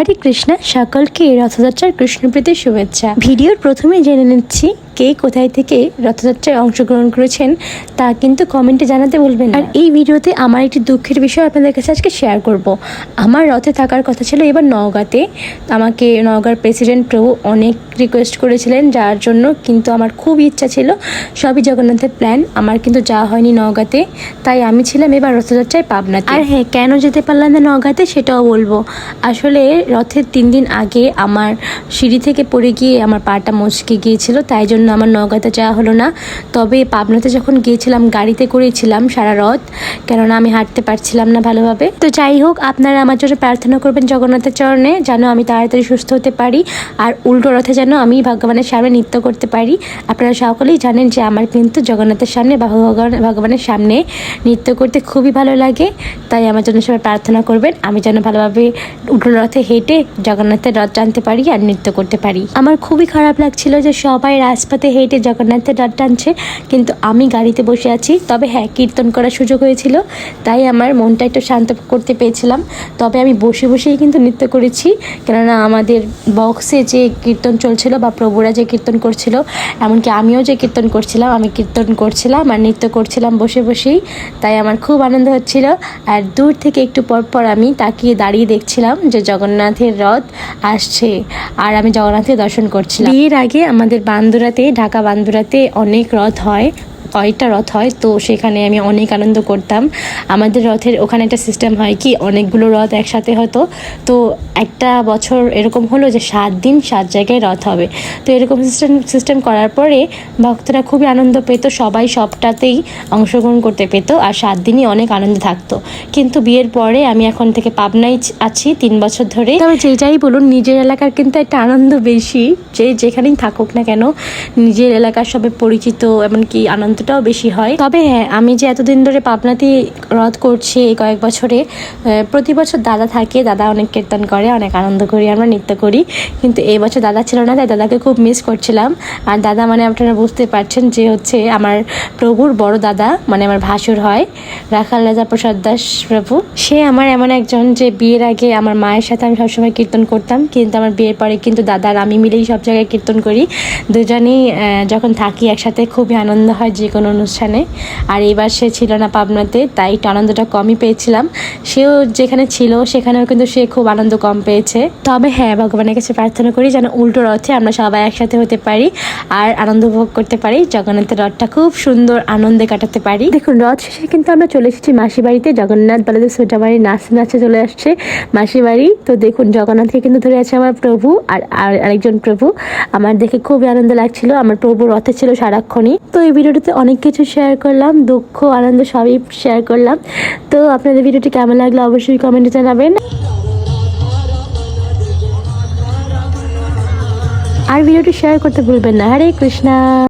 হরে কৃষ্ণা, সকলকে রথযাত্রার কৃষ্ণপ্রীতির শুভেচ্ছা। ভিডিওর প্রথমে জেনে নিচ্ছি কে কোথায় থেকে রথযাত্রায় অংশগ্রহণ করেছেন, তা কিন্তু কমেন্টে জানাতে বলবেন আর এই ভিডিওতে আমার একটি দুঃখের বিষয় আপনাদের কাছে আজকে শেয়ার করব। আমার রথে থাকার কথা ছিল এবার নওগাঁতে। আমাকে নওগাঁর প্রেসিডেন্ট প্রভু অনেক রিকোয়েস্ট করেছিলেন, যার জন্য কিন্তু আমার খুব ইচ্ছা ছিল। সবই জগন্নাথের প্ল্যান আমার কিন্তু যাওয়া হয়নি নওগাঁতে। তাই আমি ছিলাম এবার রথযাত্রায় পাবনাতে। আর হ্যাঁ কেন যেতে পারলাম না নওগাঁতে সেটাও বলব। আসলে রথের তিন দিন আগে আমার সিঁড়ি থেকে পড়ে গিয়ে আমার পাটা মচকে গিয়েছিল, তাই জন্য আমার নওগাঁতে যাওয়া হলো না। তবে পাবনাতে যখন গিয়েছিলাম, গাড়িতে করেছিলাম সারা রথ, কেননা আমি হাঁটতে পারছিলাম না ভালোভাবে। তো যাই হোক, আপনারা আমার জন্য প্রার্থনা করবেন জগন্নাথের চরণে, যেন আমি তাড়াতাড়ি সুস্থ হতে পারি, আর উল্টো রথে যেন আমি ভগবানের সামনে নৃত্য করতে পারি। আপনারা সকলেই জানেন যে আমার কিন্তু জগন্নাথের সামনে বা ভগবান, ভগবানের সামনে নৃত্য করতে খুবই ভালো লাগে, তাই আমার জন্য সবাই প্রার্থনা করবেন। আমি যেন ভালোভাবে উল্টো রথে হেঁটে জগন্নাথের রথ টানতে পারি আর নৃত্য করতে পারি। আমার খুবই খারাপ লাগছিল যে সবাই রাজপথে হেঁটে জগন্নাথের রথ টানছে, কিন্তু আমি গাড়িতে বসে আছি। তবে হ্যাঁ কীর্তন করার সুযোগ হয়েছিল, তাই আমার মনটা একটু শান্ত করতে পেরেছিলাম তবে আমি বসে বসেই কিন্তু নৃত্য করেছি, কেননা আমাদের বক্সে যে কীর্তন চলছিল বা প্রভুরা যে কীর্তন করছিল, এমনকি আমিও যে কীর্তন করছিলাম, আমি কীর্তন করছিলাম আর নৃত্য করছিলাম বসে বসেই, তাই আমার খুব আনন্দ হচ্ছিল। আর দূর থেকে একটু পর পর আমি তাকিয়ে দাঁড়িয়ে দেখছিলাম যে জগন্নাথের রথ আসছে। আর আমি জগন্নাথের দর্শন করছি বিয়ের আগে আমাদের বান্দুরাতে, ঢাকা বান্দুরাতে অনেক রথ হয়। কয়েকটা রথ হয়, তো সেখানে আমি অনেক আনন্দ করতাম। আমাদের রথের ওখানে একটা সিস্টেম হয় কি, অনেকগুলো রথ একসাথে হতো। তো একটা বছর এরকম হলো যে সাত দিন সাত জায়গায় রথ হবে। তো এরকম সিস্টেম সিস্টেম করার পরে ভক্তরা খুবই আনন্দ পেত, সবাই সবটাতেই অংশগ্রহণ করতে পেত আর সাত দিনই অনেক আনন্দ থাকতো। কিন্তু বিয়ের পরে আমি এখন থেকে পাবনায় ছি- আছি তিন বছর ধরে। তবে যেটাই বলুন, নিজের এলাকার কিন্তু একটা আনন্দ বেশি। যে যেখানেই থাকুক না কেন, নিজের এলাকার সবে পরিচিত, এমনকি আনন্দটাও বেশি হয়। তবে হ্যাঁ আমি যে এতদিন ধরে পাবনাতে রথ করছি এই কয়েক বছরে প্রতি বছর দাদা থাকে, দাদা অনেক কীর্তন করে, অনেক আনন্দ করি, আমরা নৃত্য করি। কিন্তু এই বছর দাদা ছিল না, তাই দাদাকে খুব মিস করছিলাম। আর দাদা মানে আপনারা বুঝতে পারছেন যে হচ্ছে আমার প্রভুর বড় দাদা মানে আমার ভাসুর হয়, রাখাল রাজা প্রসাদ দাস প্রভু। সে আমার এমন একজন যে বিয়ের আগে আমার মায়ের সাথে আমি সবসময় কীর্তন করতাম, কিন্তু আমার বিয়ের পরে কিন্তু দাদা আর আমি মিলেই সব জায়গায় কীর্তন করি। দুজনেই যখন থাকি একসাথে, খুবই আনন্দ হয় যে কোনো অনুষ্ঠানে। আর এবার সে ছিল না পাবনাতে, তাই একটু আনন্দটা কমই পেয়েছিলাম। সেও যেখানে ছিল, সেখানেও কিন্তু সে খুব আনন্দ কম পেয়েছে। তবে হ্যাঁ ভগবানের কাছে প্রার্থনা করি যেন উল্টো রথে আমরা সবাই একসাথে হতে পারি আর আনন্দ উপভোগ করতে পারি। জগন্নাথের রথটা খুব সুন্দর আনন্দে কাটাতে পারি। দেখুন, রথ শেষে কিন্তু আমরা চলে এসেছি মাসি বাড়িতে জগন্নাথ বলদেব সোজাবাড়ি নাচ নাচে চলে আসছে মাসি বাড়ি তো দেখুন, জগন্নাথকে কিন্তু ধরে আছে আমার প্রভু আর আরেকজন প্রভু। আমার দেখে খুবই আনন্দ লাগছিল। আমার প্রভু রথে ছিল সারাক্ষণই। তো এই ভিডিওটিতে অনেক কিছু শেয়ার করলাম, দুঃখ, আনন্দ সবই শেয়ার করলাম। তো আপনাদের ভিডিওটি কেমন লাগল অবশ্যই কমেন্টে জানাবেন। আর ভিডিওটি শেয়ার করতে ভুলবেন না। হরে কৃষ্ণা।